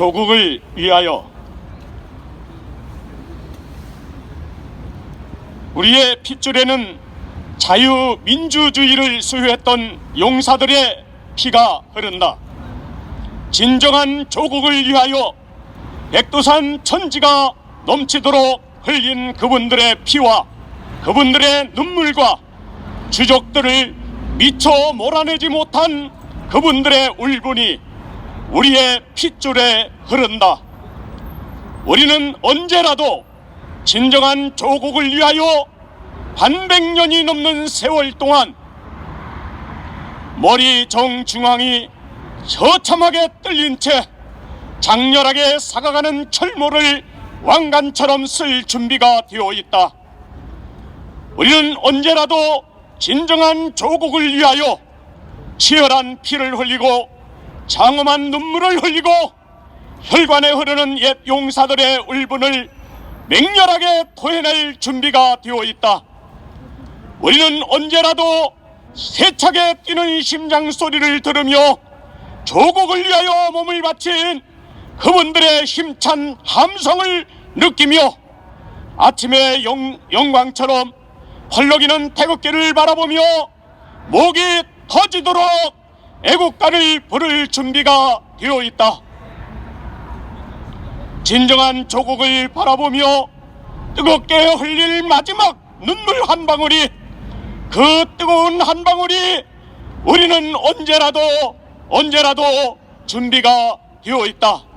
조국을 위하여 우리의 핏줄에는 자유민주주의를 수호했던 용사들의 피가 흐른다. 진정한 조국을 위하여 백두산 천지가 넘치도록 흘린 그분들의 피와 그분들의 눈물과 주족들을 미처 몰아내지 못한 그분들의 울분이 우리의 핏줄에 흐른다. 우리는 언제라도 진정한 조국을 위하여 반백 년이 넘는 세월 동안 머리 정중앙이 처참하게 뜰린 채 장렬하게 사가가는 철모를 왕관처럼 쓸 준비가 되어 있다. 우리는 언제라도 진정한 조국을 위하여 치열한 피를 흘리고 장엄한 눈물을 흘리고 혈관에 흐르는 옛 용사들의 울분을 맹렬하게 토해낼 준비가 되어 있다. 우리는 언제라도 세차게 뛰는 심장 소리를 들으며 조국을 위하여 몸을 바친 그분들의 힘찬 함성을 느끼며 아침의 영, 영광처럼 펄럭이는 태극기를 바라보며 목이 터지도록 애국가를 부를 준비가 되어 있다. 진정한 조국을 바라보며 뜨겁게 흘릴 마지막 눈물 한 방울이 그 뜨거운 한 방울이 우리는 언제라도 언제라도 준비가 되어 있다.